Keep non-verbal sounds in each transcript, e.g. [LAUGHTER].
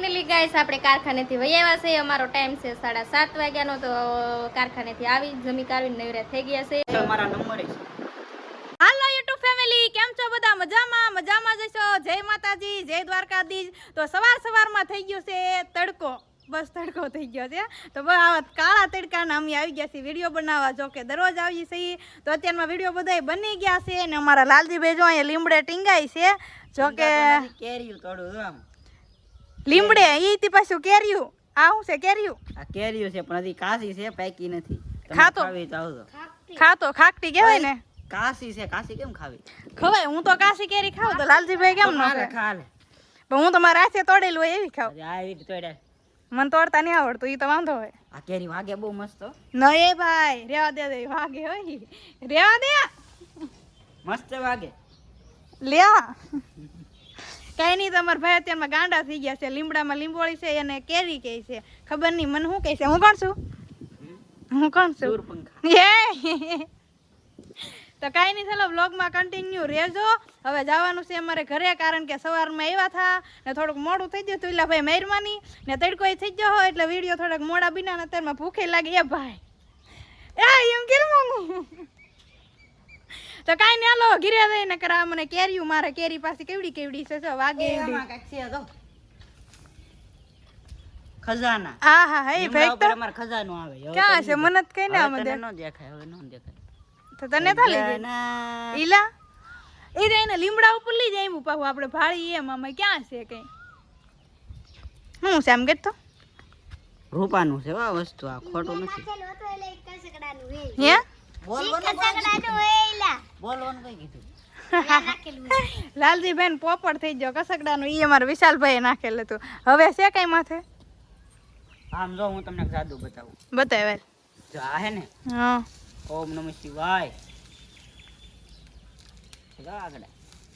Finally guys આપણે કારખાનેથી વહી આવ્યા છે અમારો ટાઈમ છે સાડા સાત વાગ્યાનો તો કારખાનેથી આવી જમી કારવી નવરા થઈ ગયા છે. મારા નંબર હાલો યુટ્યુબ ફેમિલી કેમ છો બધા? મજામાં? મજામાં જશો જય માતાજી જય દ્વારકાધીશ. તો સવાર સવારમાં થઈ ગયો છે તડકો. બસ તડકો થઈ ગયો છે. તો બસ આવા કાળા તડકાના અમે આવી ગયા છીએ વીડિયો બનાવવા. જો કે દરરોજ આવીએ છીએ. તો અત્યારમાં વીડિયો બધાય બની ગયા છે અને અમારા લાલજીભાઈ જો અહીંયા લીમડે ટીંગાઈ છે. જો કે કેરીયું થોડું આમ. લીમડે ઈ થી પાછું કેર્યું. આ શું છે કેર્યું. આ કેર્યું છે પણ હજી કાશી છે પાકી નથી. ખાતો. ખાવી તો ખાતો ખાકટી કહેવાય ને. કાશી છે કાશી કેમ ખાવી? ખવાય હું તો કાશી કેરી ખાવ તો લાલજીભાઈ કેમ ન મારે ખાલે. પણ હું તો મારા હાથે તોડેલું હોય એવી ખાવ હજી આ રીતે તોડે મને તોડતા નહીં આવડતું એ તો વાંધો હોય. આ કેરી વાગે બહુ મસ્ત હો. ન એ ભાઈ રેવા દે દે વાગે હોય. રેવા દે. મસ્ત વાગે. લ્યા. કઈ નહીં તમારા ભાઈ અત્યારમાં ગાંડા થઈ ગયા છે. લીમડામાં લીંબોળી છે અને કેરી કહે છે. ખબર નહીં મને શું કહે છે? હું કોણ છું? હું કોણ છું? તો કાંઈ નહીં થયેલો બ્લોગમાં કન્ટિન્યુ રહેજો. હવે જવાનું છે અમારે ઘરે કારણ કે સવારમાં આવ્યા થા ને થોડુંક મોડું થઈ ગયું તુલા ભાઈ મહેરબાની. ને તડકો થઈ ગયો હોય એટલે વીડિયો થોડાક મોડા બીના અત્યારમાં ભૂખે લાગે. એ ભાઈ. એ એમ કેમ તો કાંઈ ને લો ઘીરે જઈને કરા મને કેરીયું મારે. કેરી પાસે કેવડી કેવડી છે તો વાગે એમાં તો. ખજાના. આ હા હા એ ભાઈ તો અમાર ખજાનો આવે. ક્યાં છે? મને તો કઈ ના ન દેખાય હવે ન દેખાય. તો તને થા લઈ ઈલા? એ તો એને લીમડા ઉપર લઈ જાય એમ પાછું આપણે ભાળી એમ અમે ક્યાં છે કઈ? હું છે આમ કે તો રૂપાનું છે વા વસ્તુ આ ખોટું નથી. હે? બોલવાનું કઈ કીધું? લાલજીભાઈ ને પોપડ થઈ ગયો કસકડાનું ઈ અમારે વિશાલભાઈ નાખેલું હતું. હવે છે કઈ માથે? આમ જો હું તમને જાદુ બતાવું. બતાવે. જો આ હે ને? હા. ઓમ નમઃ શિવાય. જો આગળ.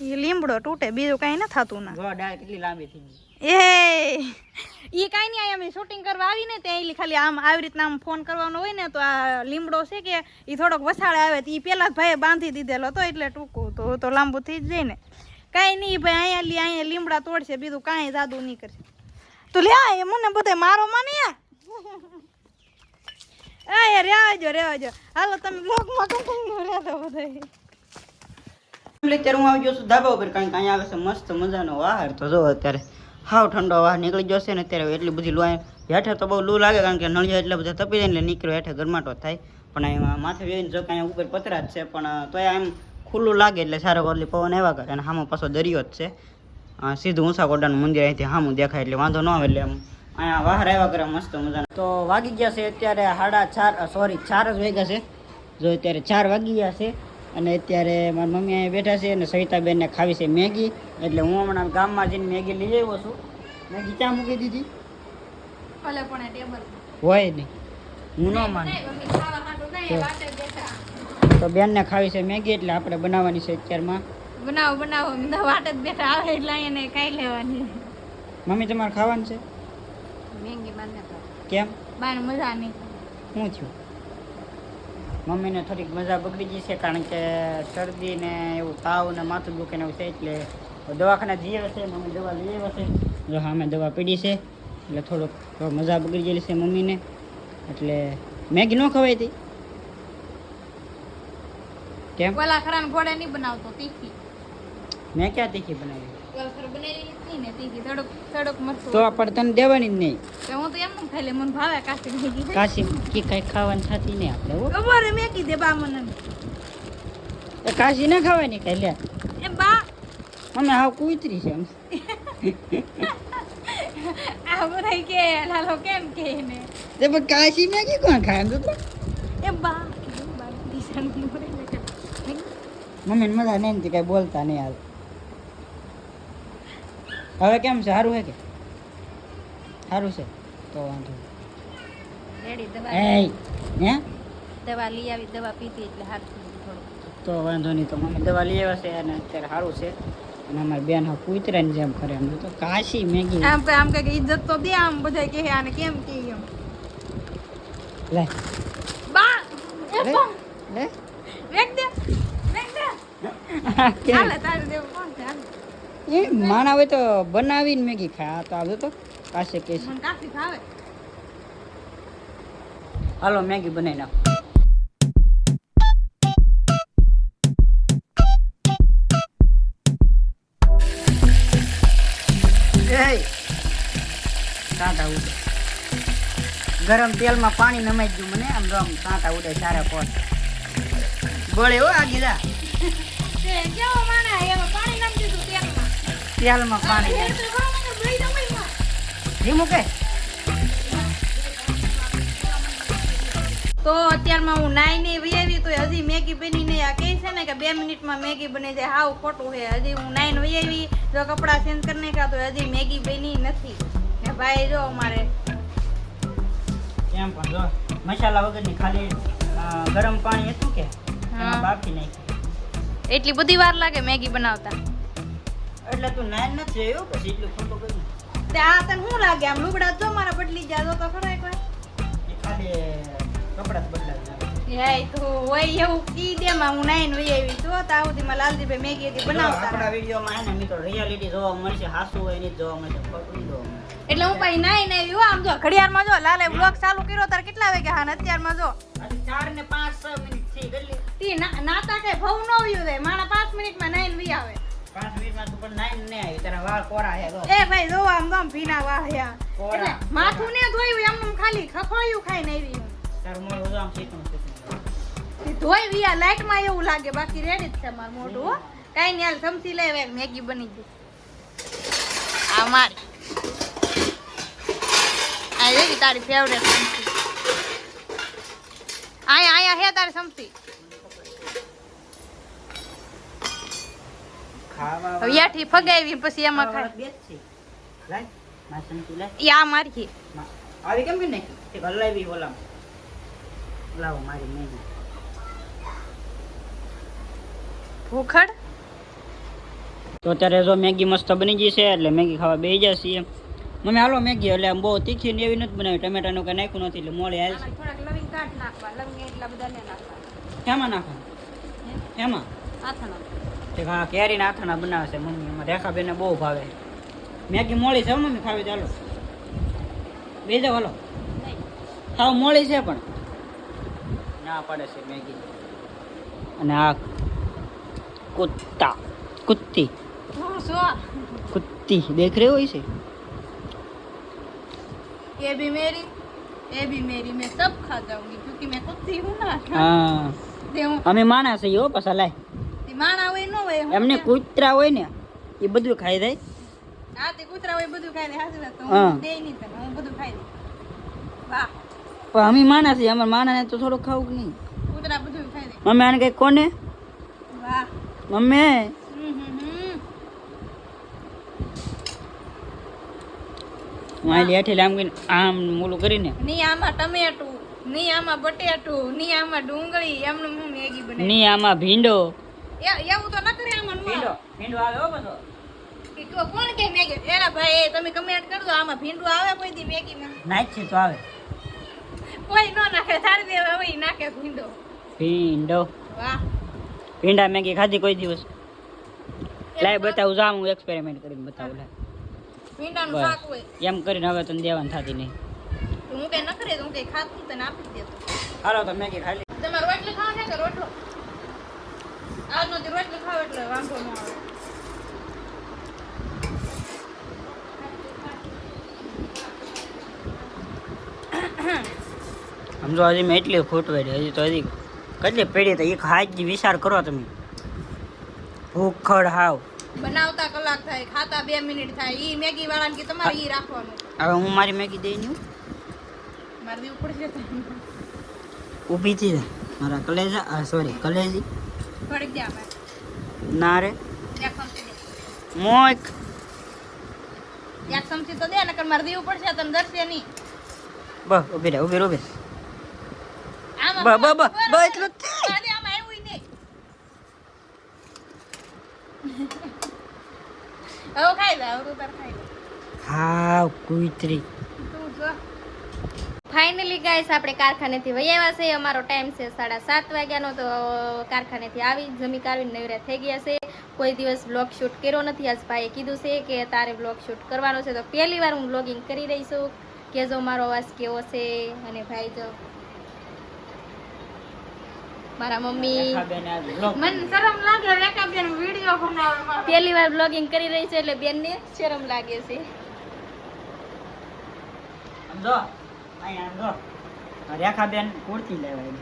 એ લીમડો તૂટે બીજું કઈ ન થતું ના. જો ડાળ કેટલી લાંબી થઈ ગઈ. એ એ કાંઈ નહીં અમે શૂટિંગ કરવા આવીને ત્યાં ખાલી આમ આવી રીતના આમ ફોન કરવાનો હોય ને તો આ લીમડો છે કે એ થોડોક વસાડે આવે તો એ પેલા જ ભાઈએ બાંધી દીધેલો હતો એટલે ટૂંકું તો તો લાંબુ થઈ જ જાય ને. કાંઈ નહીં ભાઈ અહીંયા લી અહીંયા લીમડા તોડશે બીજું કાંઈ જાદુ નહીં કરશે. તો લે એ મને બધે મારો માને આ રેવાજો રેવાજો. હાલો તમે બ્લોગમાં કન્ટિન્યુ રહેતો બધાય અત્યારે હું આવી ગયો છું ધાબા ઉપર કારણ કે અહીંયા આવે છે મસ્ત મજાનો વાહર તો જો અત્યારે. હાવ ઠંડો વાહ નીકળી જશે ને અત્યારે એટલી બધી લૂ હેઠે તો બહુ લૂ લાગે કારણ કે નળિયા એટલા બધા તપી જાય એટલે નીકળ્યો હેઠે ગરમાટો થાય. પણ એમાં માથે બેસીને જો કાંઈ ઉપર પતરા જ છે, પણ તોય એમ ખુલ્લું લાગે એટલે સારો ઓલી પવન એવા કરે અને હામો પાછો દરિયો જ છે. સીધું ઊંસા કોડાનું મંદિર અહીંથી સામું દેખાય એટલે વાંધો ન આવે એટલે એમ અહીંયા વાહર આવ્યા કરે મસ્ત મજાના. તો વાગી ગયા છે અત્યારે સાડા ચાર સોરી ચાર જ વાગ્યા છે. જો અત્યારે ચાર વાગી ગયા છે. અને અત્યારે મારી મમ્મી અહીંયા બેઠા છે અને સવિતાબેનને ખાવી છે મેગી. એટલે હું હમણાં ગામમાં જઈને મેગી લઈ આવ્યો છું. મેગી ચા મૂકી દીધી? હોય નહીં. હું ન માનું. તો બેનને ખાવી છે મેગી એટલે આપણે બનાવવાની છે અત્યારમાં. બનાવો બનાવો. વાટ જ બેઠા. આવે એટલે એને કાંઈ લેવાની મમ્મી તમારે ખાવાનું છે? મેગી કેમ? બાર મજા નહીં. શું થયું? મમ્મીને થોડીક મજા બગડી ગઈ છે કારણ કે શરદી ને એવું તાવ ને માથું દુખે ને એવું છે એટલે દવાખાના જઈએ હશે મમ્મી દવા લઈ હશે જો હા મેં દવા પીડી છે એટલે થોડોક મજા બગડી ગયેલી છે મમ્મીને. એટલે મેગી ન ખવાય હતી કેમ? પેલા ખરાને ઘોડે નહીં બનાવતો તીખી. મેં ક્યાં તીખી બનાવી? ઓલા ખર ને તીખી થોડુંક થોડુંક મરચું તો પણ તને દેવાની જ નહીં તો હું તો એમ ખાઈ લે મને ભાવે કાચી મેગી કાશી કે કઈ ખાવાની થતી નહીં આપણે હે મેગી દે બા મને એ કાશી ના ખાવાની કઈ લે એ બા અમે હાવ કુતરી છે એમ આ બધા કે લાલો કેમ કે ને તે પણ કાશી મેગી કોણ ખાય તો તો. એ બા બા દિશાનું મોરે મમ્મીને મજા નહીં કઈ બોલતા નહીં હાલ હવે કેમ છે? સારું છે કે? સારું છે? તો વાંધો રેડી દવા નહીં. હે? દવા લઈ આવી દવા પીધી એટલે સારું તો વાંધો નહીં તો મમ્મી દવા લઈ આવ્યા છે અને અત્યારે સારું છે. અને અમારી બેન હા કૂતરાની જેમ કરે એમ. તો કાશી મેગી. આમ કે આમ કે ઇજ્જત તો દે આમ બધા કે આને કેમ કે એમ. લે. બા એ લે. લે. વેક દે વેક દે. હાલે તારે દેવું. એ માણ આવે તો બનાવીને મેગી ખાય. આ તો આવજો તો કાશે કે મને હાલો મેગી બનાવી નાખો. કાંટા ઉડે. ગરમ તેલમાં પાણી નમાઈ ગયું મને આમ આમ કાંટા ઉડે સારા પોત ગોળે હો આ જા તેલમાં પાણી. ધીમું કે તો અત્યારમાં હું નાઈ ને વહી આવી તો હજી મેગી બની નહીં આ કહે છે ને કે બે મિનિટમાં મેગી બની જાય. હાવ ખોટું છે. હજી હું નાઈને વહી આવી. જો કપડાં ચેન્જ કરી નાખ્યા તો હજી મેગી બની નથી. ને ભાઈ જો અમારે. એમ પણ જો મસાલા વગરની ખાલી ગરમ પાણી હતું કે. બાફી નાખી એટલી બધી વાર લાગે મેગી બનાવતા? એટલે તું નાન નથી જોયું પછી એટલું ખોટું કર્યું. તે આ તને શું લાગે? આમ લુગડા જો મારા બદલી જાય તો ખરા એક વાર ખાલી કપડા બદલાવી હે તું હોય એવું. કી દે માં હું નાઈને તો સુધીમાં લાલજીભાઈ મેગી હતી બનાવતા. આપણા વિડીયોમાં હે ને મિત્રો રિયાલિટી જોવા મળશે હાસુ હોય નહીં જોવા મળશે ખોટું જોવા મળશે. એટલે હું પછી નાઈ નાઈ આમ જો ઘડિયાળમાં જો લાલે બ્લોગ ચાલુ કર્યો તાર કેટલા વાગે હા ને અત્યારમાં જો. ચાર ને પાંચ છ મિનિટ થઈ ગયેલી. તી નાતા કે ભવ ન વયું દે મારા પાંચ મિનિટમાં નાઈને વી આવે. પાંચ મિનિટમાં તું પણ નાઈન ને આવી તારા વાળ કોરા હે જો એ ભાઈ જો આમ તો આમ ભીના વાહ્યા કોરા. માથું ને ધોયું એમનું ખાલી ખખોયું ખાઈને આવી તારું મોઢું જો આમ ચીકણું ચીકણું. ધોઈ વિયા લાઈટમાં એવું લાગે બાકી રેડી જ છે મારું મોઢું હો. કાઈ નહીં હાલ સમસી લે મેગી બની ગઈ. આ મારી. આ તારી ફેવરેટ સમસી આયા આયા હે તારી સમસી ખાવા હવે યાઠી ફગાવી પછી એમાં ખાય મારી આવી કેમ કે તે હલાવી ઓલામ. લાવો મારી મેગી ભૂખડ? તો અત્યારે જો મેગી મસ્ત બની ગઈ છે એટલે મેગી ખાવા બેસી જશે મમ્મી હાલો મેગી એટલે આમ બહુ તીખી ને એવી નથી બનાવી. ટમેટાનું કંઈ નાખ્યું નથી એટલે મોડે હાલ છે એમાં નાખો એમાં આથણા તે હા કેરીના આથાણા બનાવે છે મમ્મી એમાં રેખાબેનને બહુ ભાવે મેગી મોળી છે હો મમ્મી ખાવી ચાલો બે જાવ હાલો ખાવ મોળી છે પણ ના પાડે છે મેગી અને આ કુત્તા કુત્તી હું શું कुत्ती देख रहे हो इसे ये भी मेरी ये भी मेरी मैं सब खा जाऊंगी क्योंकि मैं कुत्ती हूँ ना हाँ તે હું અમે માણસ છીએ હો પાછા લાય તે માણા હોય ન હોય એમને કૂતરા હોય ને એ બધું ખાઈ જાય હા તે કૂતરા હોય બધું ખાઈ લે હાચી તો હું દે નહીં તને હું બધું ખાઈ લઉં વાહ. પણ અમે છીએ અમારે તો થોડું ખાવું કે નહીં? કૂતરા બધું ખાઈ લે મમ્મી આને કઈ કોને? વાહ. મમ્મી હમ હમ હમ. હું આલી હેઠી આમ મોલું કરીને. ની આમાં ટમેટું ની આમાં બટેટું ની આમાં ડુંગળી એમનું હું મેગી બનાવી. ની આમાં ભીંડો. એવું તો ન કરે આમાં નો ભીંડો આવે હો બધો. કોણ કે મેગી એલા ભાઈ તમે કમેન્ટ કરજો આમાં ભીંડું આવે કોઈ દી મેગીમાં. નાખ છે તો આવે. કોઈ ન નાખે થાળી દેવા હોય નાખે ભીંડો. ભીંડો. વાહ. ભીંડા મેગી ખાધી કોઈ દિવસ? લાય બતાવું જા હું એક્સપેરિમેન્ટ કરીને બતાવું લાય. ભીંડાનું શાક હોય. એમ કરીને હવે તને દેવાનું થતી નહીં. હું કઈ ન કરે હું કઈ ખાતું તને આપી દેતો. હાલો તો મેગી ખાલી તમારે રોટલી ખાવા છે કે રોટલો? આજનો દી રોટલી ખાવ એટલે વાંધો ન આવે. સમજો હજી મેં એટલી ખોટ વાળી હજી તો હજી કેટલી પેઢી તો એક હાથ વિચાર કરો તમે. ભૂખડ હાવ. બનાવતા કલાક થાય ખાતા બે મિનિટ થાય ઈ મેગી વાળાને કે તમારે ઈ રાખવાનું. હવે હું મારી મેગી દઈ નહીં મારી દેવું પડશે ઊભી જા મારા કલેજા સોરી કલેજી. ના રે. એક મોક એક ચમચી તો દે નકર મારે દેવું પડશે તને દર્શે નહીં. બસ ઊભી રહે ઊભી રહે ઊભી રહે. આમાં બ- બ- બ- બ એટલું જ થાય. અરે આમાં આવ્યું નહીં. [LAUGHS] હવે ખાઈ લે હવે તાર ખાઈ લે. હાવ કુતરી. તું જો. ફાઇનલી ગાઈસ આપણે કારખાનેથી વહી આવ્યા છે અમારો ટાઈમ છે સાડા સાત વાગ્યાનો. તો કારખાનેથી આવી જમી કાઢવી નવરા થઈ ગયા છે. કોઈ દિવસ બ્લોગ શૂટ કર્યો નથી. આજ ભાઈએ કીધું છે કે તારે બ્લોગ શૂટ કરવાનો છે. તો પહેલી વાર હું બ્લોગિંગ કરી રહી છું. કેજો મારો અવાજ કેવો છે? અને ભાઈ જો મારા મમ્મી મને શરમ લાગે રેખાબેન વીડિયો બનાવવામાં. પહેલી વાર બ્લોગિંગ કરી રહી છે એટલે બેનને શરમ લાગે છે. જો જો આ રેખાબેન કુર્તી લેવાય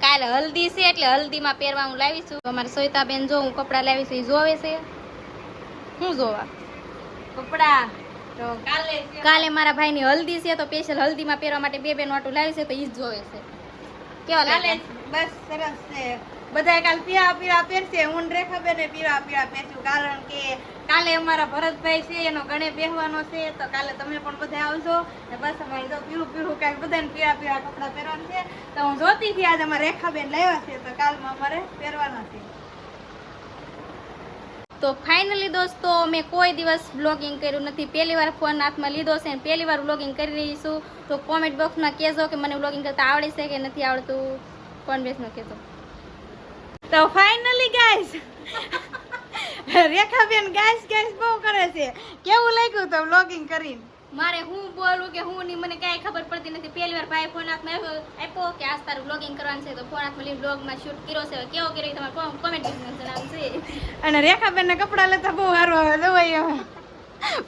કાલે હલ્દી છે એટલે હલ્દીમાં પહેરવા હું લાવી છું અમારે સોયતાબેન જો હું કપડાં લાવી છું એ જોવે છે. હું જોવા? કપડા? તો કાલે કાલે મારા ભાઈની હલ્દી છે તો સ્પેશિયલ હલ્દીમાં પહેરવા માટે બે બેન વાટું લાવી છે તો ઈ જ જોવે છે. કેવા કાલે લાગે બસ સરસ છે. બધા કાલ પીળા પીળા પહેરશે હું રેખા રેખાબેન પીળા પીળા પહેરશું કારણ કે કાલે અમારા ભરતભાઈ છે એનો ગણે બેહવાનો છે તો કાલે તમે પણ બધા આવજો. ને બસ અમારે જો પીળું પીળું કાંઈ બધાને પીળા પીળા કપડાં પહેરવાનું છે. તો હું જોતી હતી આજે અમારે રેખાબેન લાવ્યા છે તો કાલમાં અમારે પહેરવાના છે. તો ફાઇનલી દોસ્તો, મેં કોઈ દિવસ બ્લોગિંગ કર્યું નથી. પહેલી વાર ફોન હાથમાં લીધો છે અને પહેલી વાર બ્લોગિંગ કરી રહી છું. તો કોમેન્ટ બોક્સમાં કહેજો કે મને બ્લોગિંગ કરતા આવડે છે કે નથી આવડતું. કોમેન્ટમાં કહેજો. તો ફાઇનલી ગાઈસ રેખાબેન ગાઈસ ગાઈસ બહુ કરે છે. કેવું લાગ્યું તો બ્લોગિંગ કરીને? મારે હું બોલું કે હું નહીં, મને કાંઈ ખબર પડતી નથી. પહેલી વાર ભાઈ ફોન હાથમાં આપ્યો કે આજ તારું બ્લોગિંગ કરવાનું છે, તો ફોન હાથમાં લઈને બ્લોગમાં શૂટ કર્યો છે. કેવો કર્યો તમારે કોમેન્ટ બોક્સમાં જણાવશે અને રેખાબેન ના કપડા લેતા બહુ સારું આવે દવાઈ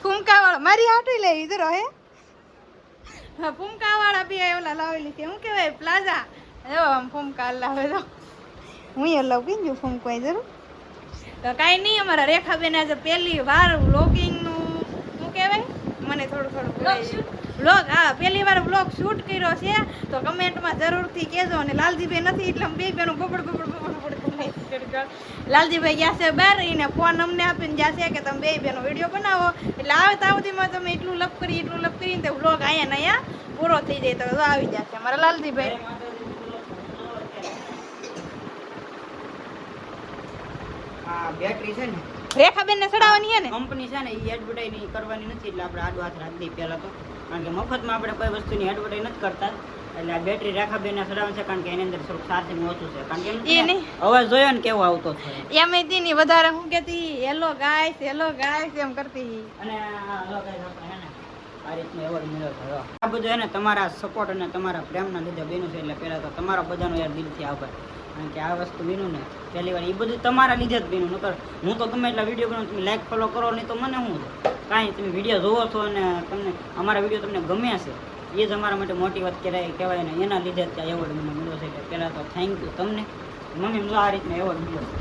ફૂમકા વાળા મારી હાટું લે જરો, હે. હા ફૂમકા વાળા બી ઓલા લાવેલી છે. શું કહેવાય, પ્લાઝા. જો, આમ ફૂમકા લાવે તો હું એ લઉં કીધું ફૂમકો જરૂર તો કાંઈ નહીં, અમારા રેખાબેન આજે પહેલી વાર કહેવાય મને થોડું થોડું બ્લોગ હા, પહેલી વાર વ્લોગ શૂટ કર્યો છે, તો કમેન્ટમાં જરૂરથી કહેજો. અને લાલજીભાઈ નથી, એટલે બે બેનું બબડ બબડ બબડ બબડ લાલજીભાઈ ગયા છે બહાર, એને ફોન અમને આપીને ગયા છે કે તમે બે બેનો વીડિયો બનાવો. એટલે આવતા આવતીમાં તમે એટલું લપ કરી, એટલું લપ કરીને તો વ્લોગ અહીંયા અહીંયા પૂરો થઈ જાય. તો આવી જશે મારા લાલજીભાઈ. બેટરી છે ને રેખાબેન ને ચડાવવાની છે ને? કંપની છે ને એ એડવર્ટાઈઝ કરવાની નથી એટલે આપણે આડો હાથ રાખી પહેલાં તો. કારણ કે મફતમાં આપણે કોઈ વસ્તુની એડવર્ટાઈઝ નથી કરતા. એટલે આ બેટરી રેખાબેન ચડાવવાનું છે કારણ કે એની અંદર થોડુંક ચાર્જિંગ ઓછું છે. કારણ કે એમ. અવાજ જોયો ને કેવો આવતો છે. એમ તીની વધારે હું કેતી હેલો ગાઈસ હેલો ગાઈસ એમ કરતી અને આ ગાઈસ આપણે હે ને આ રીતનો એવોર્ડ મળ્યો આ બધું એને તમારા સપોર્ટ અને તમારા પ્રેમના લીધે બન્યું છે એટલે પહેલાં તો તમારો બધાનો યાર દિલથી આભાર. કારણ કે આ વસ્તુ બન્યું ને પહેલી વાર એ બધું તમારા લીધે જ બન્યું નકર હું તો ગમે એટલા વીડિયો બનાવું તમે લાઈક ફોલો કરો નહીં તો મને શું છે? કાંઈ તમે વીડિયો જોવો છો અને તમને અમારા વીડિયો તમને ગમે છે એ જ અમારા માટે મોટી વાત કહેવાય કહેવાય ને એના લીધે જ ત્યાં એવોર્ડ મને મળ્યો છે. એટલે પહેલાં તો થેન્ક યુ તમને. મમ્મી મને આ રીતનો એવોર્ડ મળ્યો છે.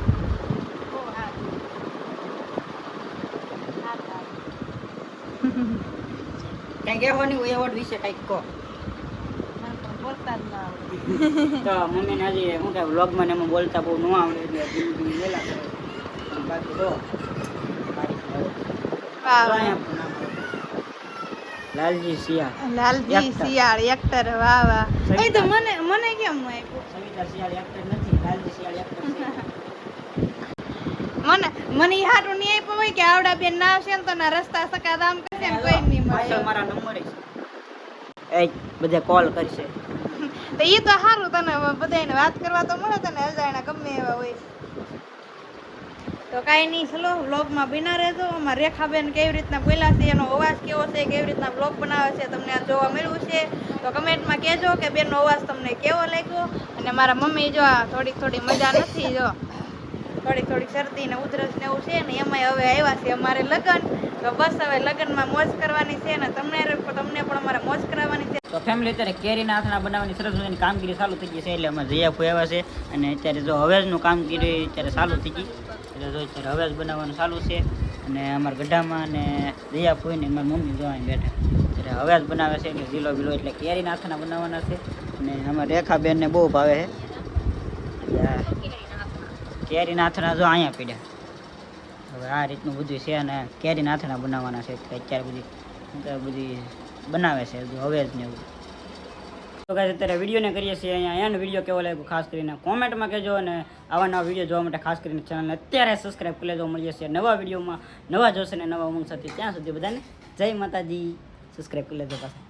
[LAUGHS] કંઈક કહેવાની હું એવોર્ડ વિશે કંઈક કહો. બોલતા જ ના આવડે. તો મમ્મીને હજી શું કહેવાય વ્લોગમાં એમાં બોલતા બહુ ન આવડે એટલે ધીમે ધીમે વેલા કરે. બાકી તો લાલજી સિયાળ લાલજી સિયાળ એક્ટર વાહ વાહ. એ તો મને મને કેમ આપ્યું સવિતા સિયાળ એક્ટર નથી લાલજી સિયાળ એક્ટર મને મને હારું નહીં આપ્યું હોય કે આવડા બેન ના આવશે ને તો ના રસ્તા સકાદામ કરશે ને કોઈ નહીં મળે. મારા નંબર એ બધે કોલ કરશે. તો એ તો સારું તને બધાને વાત કરવા તો મળે, તને અજાણ્યા ગમે એવા હોય. તો કાંઈ નહીં, ચલો, વ્લોગમાં બિના રહેજો. અમારા રેખાબેન કેવી રીતના બોલ્યા છે, એનો અવાજ કેવો છે, કેવી રીતના વ્લોગ બનાવે છે, તમને આ જોવા મળ્યું છે. તો કમેન્ટમાં કહેજો કે બેનનો અવાજ તમને કેવો લાગ્યો? અને મારા મમ્મી જો આ થોડીક થોડી મજા નથી, જો. થોડીક થોડીક શરદી ને ઉધરસ ને એવું છે ને એમાંય હવે આવ્યા છે અમારે લગ્ન. તો બસ હવે લગ્નમાં મોજ કરવાની છે ને તમને તમને પણ અમારે મોજ કરાવવાની છે. તો ફેમિલી અત્યારે કેરીના આથણા બનાવવાની સરસ મજાની કામગીરી ચાલુ થઈ ગઈ છે એટલે અમે જયા આવ્યા છે. અને અત્યારે જો હવેજનું કામગીરી અત્યારે ચાલુ થઈ ગઈ. એટલે જો અત્યારે હવેજ બનાવવાનું ચાલુ છે. અને અમારા ગઢામાં અને જયા ફોઈને મારી મમ્મી જોવા બેઠા. અત્યારે હવેજ બનાવે છે એટલે ઝીલો બીલો એટલે કેરીના આથણા બનાવવાના છે. અને અમારા રેખાબેનને બહુ ભાવે છે. કેરીના આથણા જો અહીંયા પીડ્યા. હવે આ રીતનું બધું છે અને કેરીના આથણા બનાવવાના છે. અત્યારે બધી બધી બનાવે છે હવે જ ને એવું. તો કાંઈ અત્યારે વિડીયોને કરીએ છીએ અહીંયા. એનો વીડિયો કેવો લાગ્યો? ખાસ કરીને કોમેન્ટમાં કહેજો અને આવા નવા વીડિયો જોવા માટે ખાસ કરીને ચેનલને અત્યારે સબસ્ક્રાઈબ કરી લેજો. મળીએ છીએ નવા વિડીયોમાં. નવા જોશે ને નવા ઉમંગ સાથે ત્યાં સુધી બધાને જય માતાજી. સબસ્ક્રાઈબ કરી લેજો પાછા.